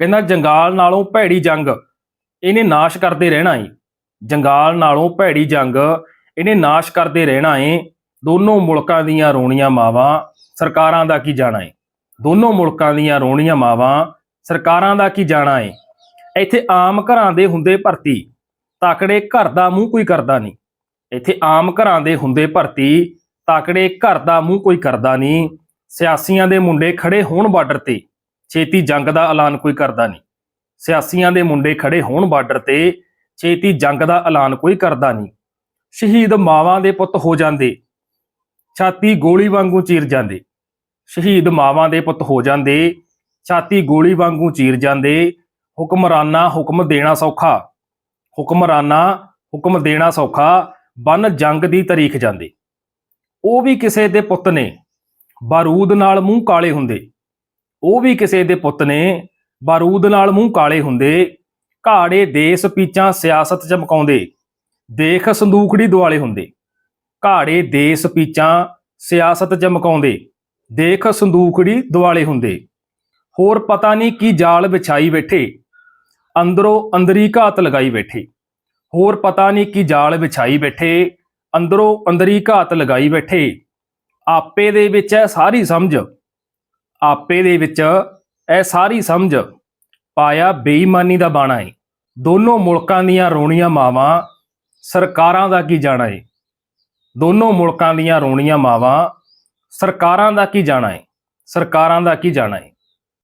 ਕਹਿੰਦਾ ਜੰਗਾਲ ਨਾਲੋਂ ਭੈੜੀ ਜੰਗ, ਇਹਨੇ ਨਾਸ਼ ਕਰਦੇ ਰਹਿਣਾ ਏ। ਜੰਗਾਲ ਨਾਲੋਂ ਭੈੜੀ ਜੰਗ, ਇਹਨੇ ਨਾਸ਼ ਕਰਦੇ ਰਹਿਣਾ ਏ। ਦੋਨੋਂ ਮੁਲਕਾਂ ਦੀਆਂ ਰੋਣੀਆਂ ਮਾਵਾਂ ਸਰਕਾਰਾਂ ਦਾ ਕੀ ਜਾਣਾ ਏ? ਦੋਨੋਂ ਮੁਲਕਾਂ ਦੀਆਂ ਰੋਣੀਆਂ ਮਾਵਾਂ ਸਰਕਾਰਾਂ ਦਾ ਕੀ ਜਾਣਾ ਏ? ਇੱਥੇ ਆਮ ਘਰਾਂ ਦੇ ਹੁੰਦੇ ਭਰਤੀ ਤਾਕੜੇ ਘਰ ਦਾ ਮੂੰਹ ਕੋਈ ਕਰਦਾ ਨਹੀਂ। ਇੱਥੇ ਆਮ ਘਰਾਂ ਦੇ ਹੁੰਦੇ ਭਰਤੀ ਤਾਕੜੇ ਘਰ ਦਾ ਮੂੰਹ ਕੋਈ ਕਰਦਾ ਨਹੀਂ। ਸਿਆਸੀਆਂ ਦੇ ਮੁੰਡੇ ਖੜੇ ਹੋਣ ਬਾਰਡਰ ਤੇ ਛੇਤੀ ਜੰਗ ਦਾ ਐਲਾਨ ਕੋਈ ਕਰਦਾ ਨਹੀਂ। ਸਿਆਸੀਆਂ ਦੇ ਮੁੰਡੇ ਖੜੇ ਹੋਣ ਬਾਰਡਰ ਤੇ ਛੇਤੀ ਜੰਗ ਦਾ ਐਲਾਨ ਕੋਈ ਕਰਦਾ ਨਹੀਂ। ਸ਼ਹੀਦ ਮਾਵਾਂ ਦੇ ਪੁੱਤ ਹੋ ਜਾਂਦੇ, ਛਾਤੀ ਗੋਲੀ ਵਾਂਗੂ ਚੀਰ ਜਾਂਦੇ। ਸ਼ਹੀਦ ਮਾਵਾਂ ਦੇ ਪੁੱਤ ਹੋ ਜਾਂਦੇ, ਛਾਤੀ ਗੋਲੀ ਵਾਂਗੂ ਚੀਰ ਜਾਂਦੇ। ਹੁਕਮਰਾਨਾ ਹੁਕਮ ਦੇਣਾ ਸੌਖਾ, ਹੁਕਮਰਾਨਾ ਹੁਕਮ ਦੇਣਾ ਸੌਖਾ, ਬਨ ਜੰਗ ਦੀ ਤਾਰੀਖ ਜਾਂਦੇ। ਉਹ ਵੀ ਕਿਸੇ ਦੇ ਪੁੱਤ ਨੇ, ਬਾਰੂਦ ਨਾਲ ਮੂੰਹ ਕਾਲੇ ਹੁੰਦੇ। ਉਹ ਵੀ ਕਿਸੇ ਦੇ ਪੁੱਤ ਨੇ। ਬਾਰੂਦ ਨਾਲ ਮੂੰਹ ਕਾਲੇ ਹੁੰਦੇ, ਘਾੜੇ ਦੇਸ ਪੀਚਾਂ ਸਿਆਸਤ ਚਮਕਾਉਂਦੇ, ਦੇਖ ਸੰਦੂਖੜੀ ਦੁਆਲੇ ਹੁੰਦੇ। ਘਾੜੇ ਦੇਸ ਪੀਚਾਂ ਸਿਆਸਤ ਚਮਕਾਉਂਦੇ, ਦੇਖ ਸੰਦੂਖੜੀ ਦੁਆਲੇ ਹੁੰਦੇ। ਹੋਰ ਪਤਾ ਨਹੀਂ ਕੀ ਜਾਲ ਵਿਛਾਈ ਬੈਠੇ, ਅੰਦਰੋਂ ਅੰਦਰੀ ਘਾਤ ਲਗਾਈ ਬੈਠੇ। ਹੋਰ ਪਤਾ ਨਹੀਂ ਕੀ ਜਾਲ ਵਿਛਾਈ ਬੈਠੇ, ਅੰਦਰੋਂ ਅੰਦਰੀ ਘਾਤ ਲਗਾਈ ਬੈਠੇ। ਆਪੇ ਦੇ ਵਿੱਚ ਹੈ ਸਾਰੀ ਸਮਝ। ਆਪੇ ਦੇ ਵਿੱਚ ਇਹ ਸਾਰੀ ਸਮਝ ਪਾਇਆ ਬੇਈਮਾਨੀ ਦਾ ਬਾਣਾ ਏ। ਦੋਨੋਂ ਮੁਲਕਾਂ ਦੀਆਂ ਰੋਣੀਆਂ ਮਾਵਾਂ ਸਰਕਾਰਾਂ ਦਾ ਕੀ ਜਾਣਾ ਏ? ਦੋਨੋਂ ਮੁਲਕਾਂ ਦੀਆਂ ਰੋਣੀਆਂ ਮਾਵਾਂ ਸਰਕਾਰਾਂ ਦਾ ਕੀ ਜਾਣਾ ਏ? ਸਰਕਾਰਾਂ ਦਾ ਕੀ ਜਾਣਾ ਏ?